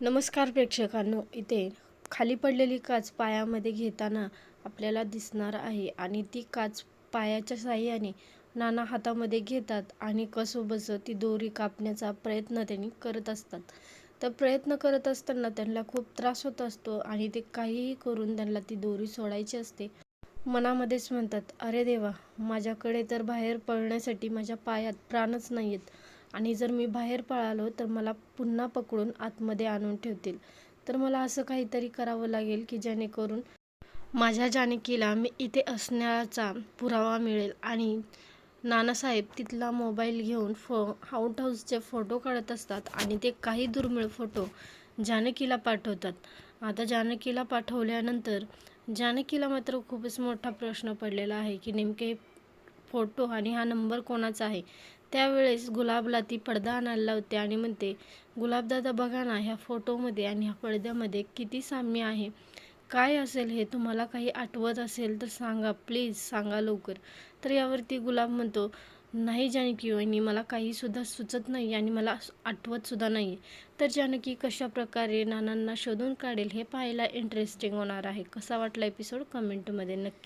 नमस्कार प्रेक्षकांनो इथे खाली पडलेली काच पायामध्ये घेताना आपल्याला दिसणार आहे आणि ती काच पायाच्या साहाय्याने नाना हातामध्ये घेतात आणि कसोबसं ती दोरी कापण्याचा प्रयत्न त्यांनी करत असतात. तर प्रयत्न करत असताना त्यांना खूप त्रास होत असतो आणि ते काहीही करून त्यांना ती दोरी सोडायची असते. मनामध्येच म्हणतात अरे देवा माझ्याकडे तर बाहेर पळण्यासाठी माझ्या पायात प्राणच नाही आहेत आणि जर मी बाहेर पळालो तर मला पुन्हा पकडून आतमध्ये आणून ठेवतील. तर मला असं काहीतरी करावं लागेल की जेणेकरून माझ्या जानकीला मी इथे असण्याचा पुरावा मिळेल. आणि नानासाहेब तिथला मोबाईल घेऊन फो आउट हाऊसचे फोटो काढत असतात आणि ते काही दुर्मिळ फोटो जानकीला पाठवतात. आता जानकीला पाठवल्यानंतर जानकीला मात्र खूपच मोठा प्रश्न पडलेला आहे की नेमके फोटो आणि हा नंबर कोणाचा आहे? त्यावेळेस गुलाबला ती पडदा आणायला लावते आणि म्हणते गुलाबदादा बघा ना ह्या फोटोमध्ये आणि ह्या पडद्यामध्ये किती साम्य आहे. काय असेल हे तुम्हाला काही आठवत असेल तर सांगा प्लीज सांगा लवकर. तर यावरती गुलाब म्हणतो नाही जानकी आणि मला काहीसुद्धा सुचत नाही आणि मला आठवतसुद्धा नाही आहे तर जानकी कशा प्रकारे नानांना शोधून काढेल हे पाहायला इंटरेस्टिंग होणार आहे. कसा वाटला एपिसोड कमेंटमध्ये नक्की